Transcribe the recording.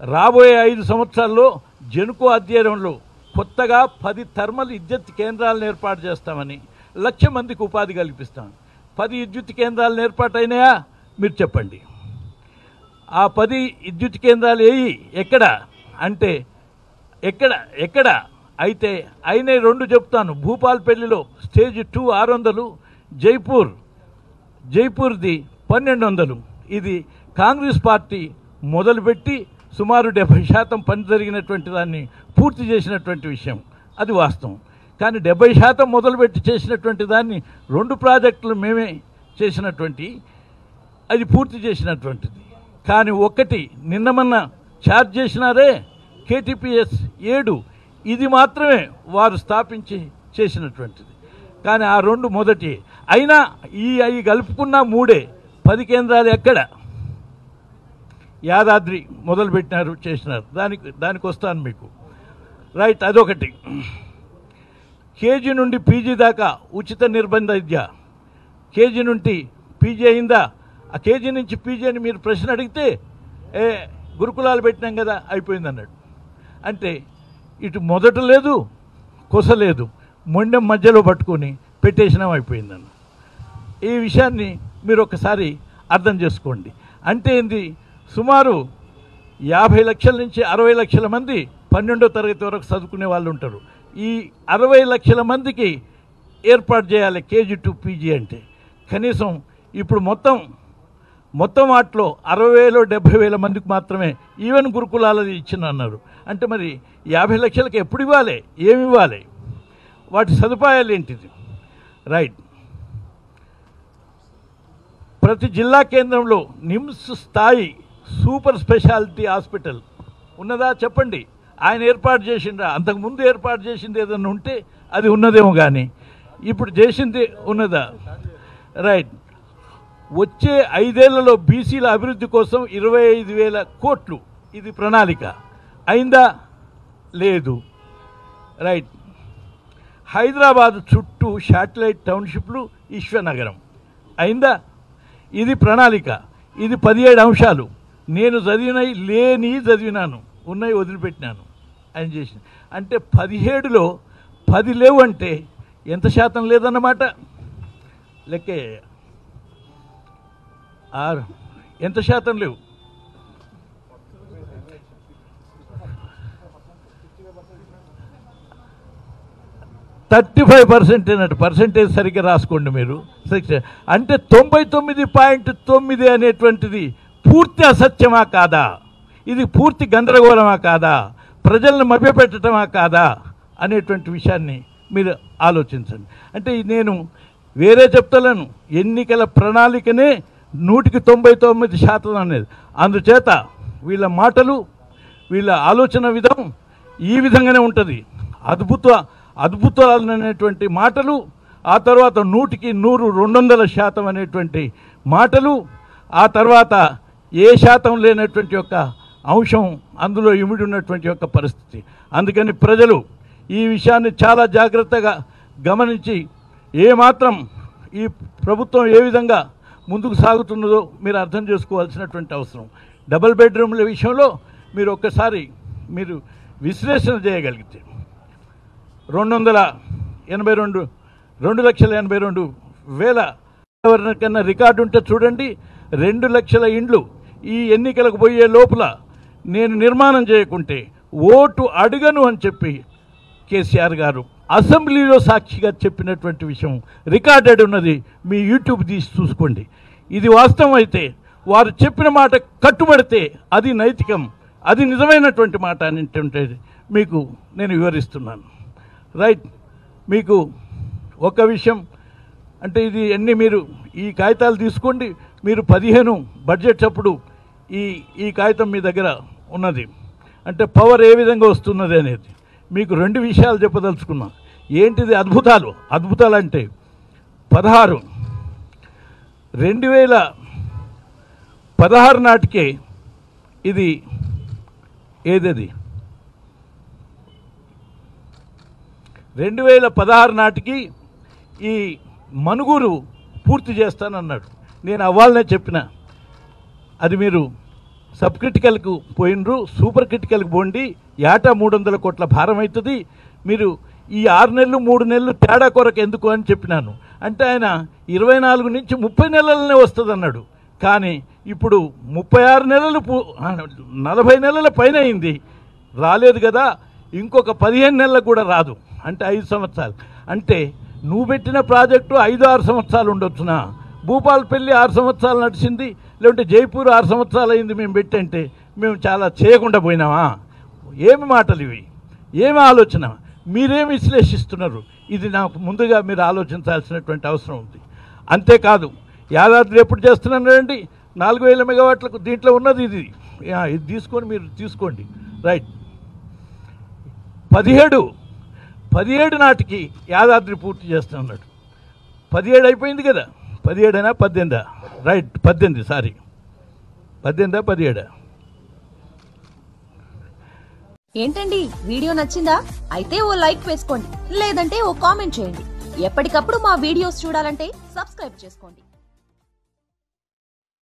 రాబోయే ఐదు సంవత్సరాల్లో జనుకో అధ్యయనంలో కొత్తగా పది థర్మల్ విద్యుత్ కేంద్రాలను ఏర్పాటు చేస్తామని లక్ష మందికి ఉపాధి కల్పిస్తాం. పది విద్యుత్ కేంద్రాలను ఏర్పాటైనాయా? మీరు చెప్పండి. ఆ పది విద్యుత్ కేంద్రాలు ఏవి ఎక్కడ? అంటే ఎక్కడ? ఎక్కడ? అయితే అయినే రెండు చెప్తాను. భూపాల్పల్లిలో స్టేజ్ టూ ఆరు వందలు జైపూర్ జైపూర్ది పన్నెండు వందలు ఇది కాంగ్రెస్ పార్టీ మొదలుపెట్టి సుమారు డెబ్బై శాతం పని జరిగినటువంటి దాన్ని పూర్తి చేసినటువంటి విషయం. అది వాస్తవం. కానీ డెబ్బై శాతం మొదలుపెట్టి చేసినటువంటి దాన్ని రెండు ప్రాజెక్టులు మేమే చేసినటువంటి అది పూర్తి చేసినటువంటిది. కానీ ఒకటి నిన్న మొన్న ఛార్జ్ చేసినారే కేటీపీఎస్ ఏడు ఇది మాత్రమే వారు స్థాపించి చేసినటువంటిది. కానీ ఆ రెండు మొదటి అయినా ఈ అవి కలుపుకున్న మూడే పది కేంద్రాలు ఎక్కడ? యాదాద్రి మొదలుపెట్టినారు చేసినారు. దానికి దానికి వస్తాను మీకు. రైట్ అదొకటి. కేజీ నుండి పీజీ దాకా ఉచిత నిర్బంధ విద్య. కేజీ నుండి పీజీ అయిందా? ఆ కేజీ నుంచి పీజీ అని మీరు ప్రశ్న అడిగితే ఏ గురుకులాలు పెట్టినాం కదా అయిపోయింది అన్నాడు అంటే ఇటు మొదట లేదు కొస లేదు. మొండెం మధ్యలో పట్టుకొని పెట్టేసినాం అయిపోయిందన్న ఈ విషయాన్ని మీరు ఒకసారి అర్థం చేసుకోండి. అంటే ఏంది? సుమారు యాభై లక్షల నుంచి అరవై లక్షల మంది పన్నెండో తరగతి వరకు చదువుకునే వాళ్ళు ఉంటారు. ఈ అరవై లక్షల మందికి ఏర్పాటు చేయాలి కేజీ టు పీజీ అంటే. కనీసం ఇప్పుడు మొత్తం మొత్తం వాటిలో అరవై వేలు డెబ్బై వేల మందికి మాత్రమే ఈవెన్ గురుకులాలది ఇచ్చిన అన్నారు అంటే మరి యాభై లక్షలకి ఎప్పుడు ఇవ్వాలి? ఏమి ఇవ్వాలి? వాటి సదుపాయాలు ఏంటిది? రైట్. ప్రతి జిల్లా కేంద్రంలో నిమ్స్ స్థాయి సూపర్ స్పెషాలిటీ హాస్పిటల్ ఉన్నదా చెప్పండి? ఆయన ఏర్పాటు చేసిండ్రా? అంతకుముందు ఏర్పాటు చేసింది ఏదన్నా ఉంటే అది ఉన్నదేమో కానీ ఇప్పుడు చేసింది ఉన్నదా? రైట్. వచ్చే ఐదేళ్ళలో బీసీల అభివృద్ధి కోసం ఇరవై ఐదు వేల కోట్లు. ఇది ప్రణాళిక. అయిందా? లేదు. రైట్. హైదరాబాద్ చుట్టూ శాటిలైట్ టౌన్షిప్లు విశ్వనగరం అయిందా? ఇది ప్రణాళిక. ఇది పదిహేడు అంశాలు. నేను చదివినవి లేని చదివినాను. ఉన్నాయి వదిలిపెట్టినాను. అని చేసి అంటే పదిహేడులో పది లేవు అంటే ఎంత శాతం లేదన్నమాట? లెక్కే. ఎంత శాతం లేవు? థర్టీ ఫైవ్ పర్సెంట్ అన్నట్టు పర్సెంటేజ్ సరిగ్గా రాసుకోండి మీరు. అంటే తొంభై తొమ్మిది పాయింట్ తొమ్మిది అనేటువంటిది పూర్తి అసత్యమా కాదా? ఇది పూర్తి గందరగోళమా కాదా? ప్రజలను మభ్యపెట్టడమా కాదా? అనేటువంటి విషయాన్ని మీరు ఆలోచించండి. అంటే నేను వేరే చెప్తలను. ఎన్నికల ప్రణాళికనే నూటికి తొంభై తొమ్మిది శాతం అనేది. అందుచేత వీళ్ళ మాటలు వీళ్ళ ఆలోచన విధం ఈ విధంగానే ఉంటుంది. అద్భుత అద్భుతాలు అనేటువంటి మాటలు ఆ తర్వాత నూటికి నూరు రెండు వందల శాతం అనేటువంటి మాటలు ఆ తర్వాత ఏ శాతం లేనటువంటి యొక్క అంశం అందులో ఇమిడి ఉన్నటువంటి యొక్క పరిస్థితి. అందుకని ప్రజలు ఈ విషయాన్ని చాలా జాగ్రత్తగా గమనించి ఏమాత్రం ఈ ప్రభుత్వం ఏ విధంగా ముందుకు సాగుతున్నదో మీరు అర్థం చేసుకోవాల్సినటువంటి అవసరం. డబుల్ బెడ్రూమ్ల విషయంలో మీరు ఒక్కసారి మీరు విశ్లేషణ చేయగలిగితే. రెండు వందల ఎనభై రెండు రెండు లక్షల ఎనభై రెండు వేల ఎవరికన్నా రికార్డు ఉంటే చూడండి రెండు లక్షల ఇండ్లు ఈ ఎన్నికలకు పోయే లోపల నేను నిర్మాణం చేయకుంటే ఓటు అడగను అని చెప్పి కేసీఆర్ గారు అసెంబ్లీలో సాక్షిగా చెప్పినటువంటి విషయం రికార్డెడ్ ఉన్నది మీ యూట్యూబ్ తీసి చూసుకోండి. ఇది వాస్తవం అయితే వారు చెప్పిన మాట కట్టుబడితే అది నైతికం అది నిజమైనటువంటి మాట అనేటువంటి మీకు నేను వివరిస్తున్నాను. రైట్ మీకు ఒక విషయం అంటే ఇది అన్ని మీరు ఈ కాగితాలు తీసుకోండి మీరు పదిహేను బడ్జెట్ అప్పుడు ఈ ఈ కాగితం మీ దగ్గర ఉన్నది. అంటే పవర్ ఏ విధంగా వస్తున్నది అనేది. మీకు రెండు విషయాలు చెప్పదలుచుకున్నా. ఏంటిది అద్భుతాలు? అద్భుతాలు అంటే పదహారు. రెండు వేల పదహారు నాటికే ఇది ఏదది? రెండు వేల పదహారు నాటికి ఈ మనుగురు పూర్తి చేస్తానన్నాడు. నేను అవ్వాలనే చెప్పిన. అది మీరు సబ్ క్రిటికల్కు పోయినరు సూపర్ క్రిటికల్కి పోండి ఏటా మూడు వందల కోట్ల భారం అవుతుంది మీరు ఈ ఆరు నెలలు మూడు నెలలు తేడా కొరకు ఎందుకు అని చెప్పినాను. అంటే ఆయన ఇరవై నాలుగు నుంచి ముప్పై నెలలనే వస్తుంది అన్నాడు కానీ ఇప్పుడు ముప్పై ఆరు నెలలు నలభై నెలల పైన అయింది. రాలేదు కదా ఇంకొక పదిహేను నెలలకు కూడా రాదు. అంటే ఐదు సంవత్సరాలు. అంటే నువ్వు పెట్టిన ప్రాజెక్టు ఐదు ఆరు సంవత్సరాలు ఉండొచ్చునా? భూపాల్పల్లి ఆరు సంవత్సరాలు నడిచింది లేదంటే జైపూర్ ఆరు సంవత్సరాలు అయింది మేము పెట్టంటే మేము చాలా చేయకుండా పోయినామా? ఏమి మాటలు ఇవి? ఏమి ఆలోచన? మీరేమి విశ్లేషిస్తున్నారు? ఇది నాకు ముందుగా మీరు ఆలోచించాల్సినటువంటి అవసరం ఉంది. అంతేకాదు యాదాద్రి ఎప్పుడు చేస్తున్నారండి నాలుగు వేల మెగావాట్లకు దీంట్లో ఉన్నది ఇది. ఇది తీసుకొని మీరు తీసుకోండి. రైట్. పదిహేడు పదిహేడు నాటికి యాదాద్రి పూర్తి చేస్తున్నాడు పదిహేడు అయిపోయింది కదా? పదిహేడైనా పద్దెనిమిదా? రైట్ పద్దెనిమిది సారీ పద్దెనిమిదా పదిహేడా? ఏంటండి వీడియో నచ్చిందా? అయితే ఓ లైక్ వేసుకోండి లేదంటే ఓ కామెంట్ చేయండి. ఎప్పటికప్పుడు మా వీడియోస్ చూడాలంటే సబ్స్క్రైబ్ చేసుకోండి.